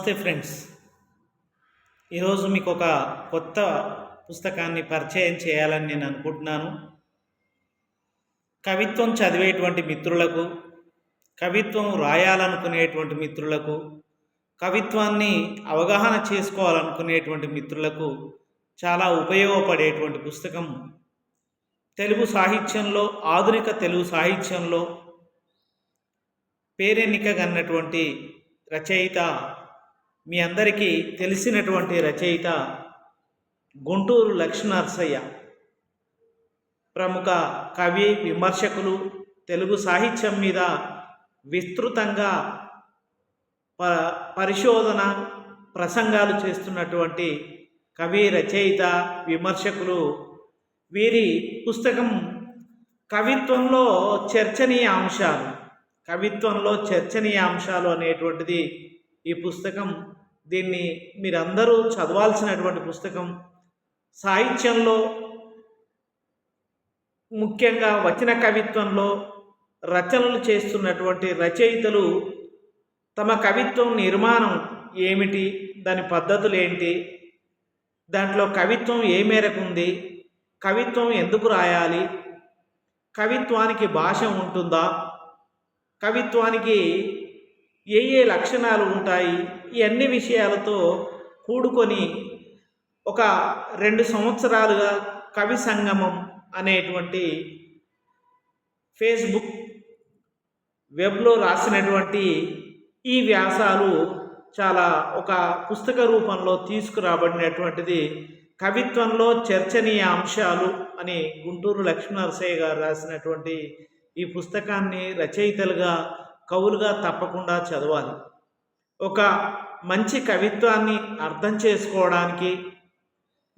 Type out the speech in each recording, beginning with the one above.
నమస్తే ఫ్రెండ్స్. ఈరోజు మీకు ఒక కొత్త పుస్తకాన్ని పరిచయం చేయాలని నేను అనుకుంటున్నాను. కవిత్వం చదివేటువంటి మిత్రులకు కవిత్వం రాయాలనుకునేటువంటి మిత్రులకు కవిత్వాన్ని అవగాహన చేసుకోవాలనుకునేటువంటి మిత్రులకు చాలా ఉపయోగపడేటువంటి పుస్తకం. తెలుగు సాహిత్యంలో ఆధునిక తెలుగు సాహిత్యంలో పేరెన్నికగన్నటువంటి రచయిత మీ అందరికీ తెలిసినటువంటి రచయిత గుంటూరు లక్ష్మీనరసయ్య. ప్రముఖ కవి విమర్శకులు తెలుగు సాహిత్యం మీద విస్తృతంగా ప పరిశోధన ప్రసంగాలు చేస్తున్నటువంటి కవి రచయిత విమర్శకులు వీరి పుస్తకం కవిత్వంలో చర్చనీయ అంశాలు. కవిత్వంలో చర్చనీయ అంశాలు అనేటువంటిది ఈ పుస్తకం దీన్ని మీరందరూ చదవాల్సినటువంటి పుస్తకం సాహిత్యంలో ముఖ్యంగా వచన కవిత్వంలో రచనలు చేస్తున్నటువంటి రచయితలు తమ కవిత్వం నిర్మాణం ఏమిటి దాని పద్ధతులు ఏంటి దాంట్లో కవిత్వం ఏ మేరకు ఉంది కవిత్వం ఎందుకు రాయాలి కవిత్వానికి భాష ఉంటుందా కవిత్వానికి ఏ ఏ లక్షణాలు ఉంటాయి ఈ అన్ని విషయాలతో కూడుకొని ఒక రెండు సంవత్సరాలుగా కవి సంగమం అనేటువంటి ఫేస్బుక్ వెబ్లో రాసినటువంటి ఈ వ్యాసాలు చాలా ఒక పుస్తక రూపంలో తీసుకురాబడినటువంటిది కవిత్వంలో చర్చనీయ అంశాలు అని గుంటూరు లక్ష్మీనరసయ్య గారు రాసినటువంటి ఈ పుస్తకాన్ని రచయితలుగా కవులుగా తప్పకుండా చదవాలి. ఒక మంచి కవిత్వాన్ని అర్థం చేసుకోవడానికి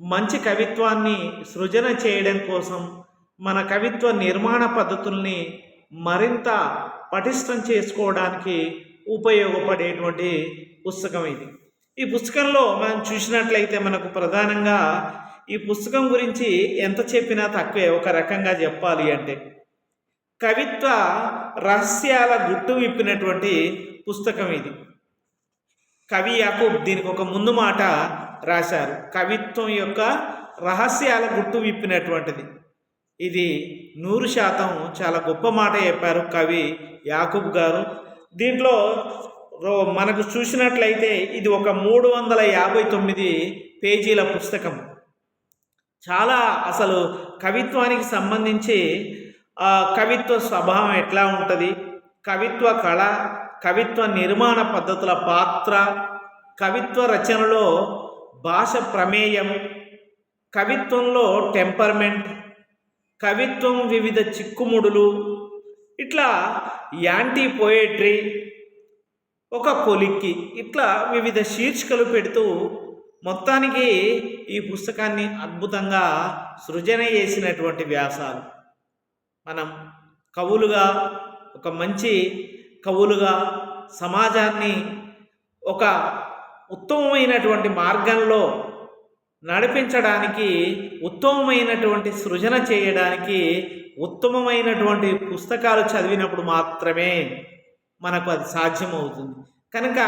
మంచి కవిత్వాన్ని సృజన చేయడం కోసం మన కవిత్వ నిర్మాణ పద్ధతుల్ని మరింత పటిష్టం చేసుకోవడానికి ఉపయోగపడేటువంటి పుస్తకం ఇది. ఈ పుస్తకంలో మనం చూసినట్లయితే మనకు ప్రధానంగా ఈ పుస్తకం గురించి ఎంత చెప్పినా తక్కువే ఒక రకంగా చెప్పాలి అంటే. కవిత్వ రహస్యాల గుట్టు విప్పినటువంటి పుస్తకం ఇది. కవి యాకూబ్ దీనికి ఒక ముందు మాట రాశారు. కవిత్వం యొక్క రహస్యాల గుట్టు విప్పినటువంటిది. ఇది నూరు శాతం చాలా గొప్ప మాట చెప్పారు కవి యాకూబ్ గారు. దీంట్లో రో- మనకు చూసినట్లయితే ఇది ఒక మూడు వందల యాభై తొమ్మిది పేజీల పుస్తకం. చాలా అసలు కవిత్వానికి సంబంధించి కవిత్వ స్వభావం ఎట్లా ఉంటుంది? కవిత్వ కళ కవిత్వ నిర్మాణ పద్ధతుల పాత్ర కవిత్వ రచనలో భాష ప్రమేయం కవిత్వంలో టెంపర్మెంట్ కవిత్వం వివిధ చిక్కుముడులు ఇట్లా యాంటీ పోయట్రీ ఒక కొలిక్కి ఇట్లా వివిధ శీర్షికలు పెడుతూ మొత్తానికి ఈ పుస్తకాన్ని అద్భుతంగా సృజన చేసినటువంటి వ్యాసాలు. మనం కవులుగా ఒక మంచి కవులుగా సమాజాన్ని ఒక ఉత్తమమైనటువంటి మార్గంలో నడిపించడానికి ఉత్తమమైనటువంటి సృజన చేయడానికి ఉత్తమమైనటువంటి పుస్తకాలు చదివినప్పుడు మాత్రమే మనకు అది సాధ్యమవుతుంది. కనుక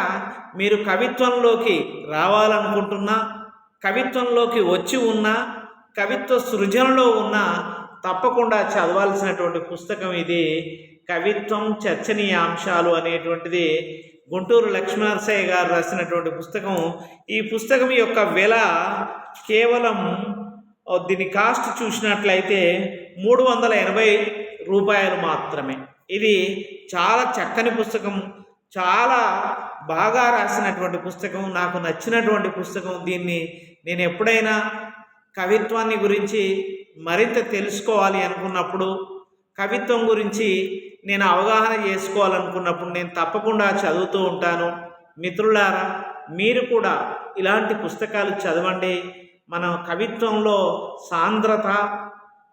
మీరు కవిత్వంలోకి రావాలనుకుంటున్నా కవిత్వంలోకి వచ్చి ఉన్నా కవిత్వ సృజనలో ఉన్నా తప్పకుండా చదవాల్సినటువంటి పుస్తకం ఇది కవిత్వం చర్చనీయాంశాలు అనేటువంటిది గుంటూరు లక్ష్మణరసయ్య గారు రాసినటువంటి పుస్తకం. ఈ పుస్తకం యొక్క వెల కేవలం దీని కాస్ట్ చూసినట్లయితే మూడు వందల ఎనభై రూపాయలు మాత్రమే. ఇది చాలా చక్కని పుస్తకం. చాలా బాగా రాసినటువంటి పుస్తకం. నాకు నచ్చినటువంటి పుస్తకం దీన్ని. నేను ఎప్పుడైనా కవిత్వాన్ని గురించి మరింత తెలుసుకోవాలి అనుకున్నప్పుడు కవిత్వం గురించి నేను అవగాహన చేసుకోవాలనుకున్నప్పుడు నేను తప్పకుండా చదువుతూ ఉంటాను. మిత్రులారా మీరు కూడా ఇలాంటి పుస్తకాలు చదవండి. మన కవిత్వంలో సాంద్రత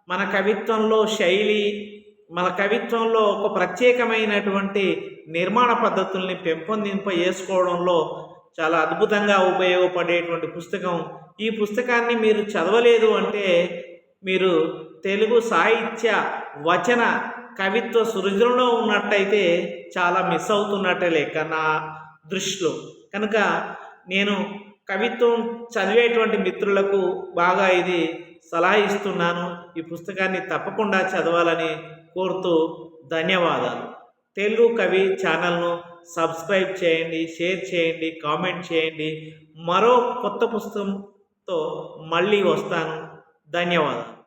మన కవిత్వంలో శైలి మన కవిత్వంలో ఒక ప్రత్యేకమైనటువంటి నిర్మాణ పద్ధతుల్ని పెంపొందింప చేసుకోవడంలో చాలా అద్భుతంగా ఉపయోగపడేటువంటి పుస్తకం. ఈ పుస్తకాన్ని మీరు చదవలేదు అంటే మీరు తెలుగు సాహిత్య వచన కవిత్వ సృజనలో ఉన్నట్టయితే చాలా మిస్ అవుతున్నట్టే లేక నా దృష్టిలో. కనుక నేను కవిత్వం చదివేటువంటి మిత్రులకు బాగా ఇది సలహా ఇస్తున్నాను. ఈ పుస్తకాన్ని తప్పకుండా చదవాలని కోరుతూ ధన్యవాదాలు. తెలుగు కవి ఛానల్ను సబ్స్క్రైబ్ చేయండి షేర్ చేయండి కామెంట్ చేయండి. మరో కొత్త పుస్తకంతో మళ్ళీ వస్తాను. ధన్యవాదాలు.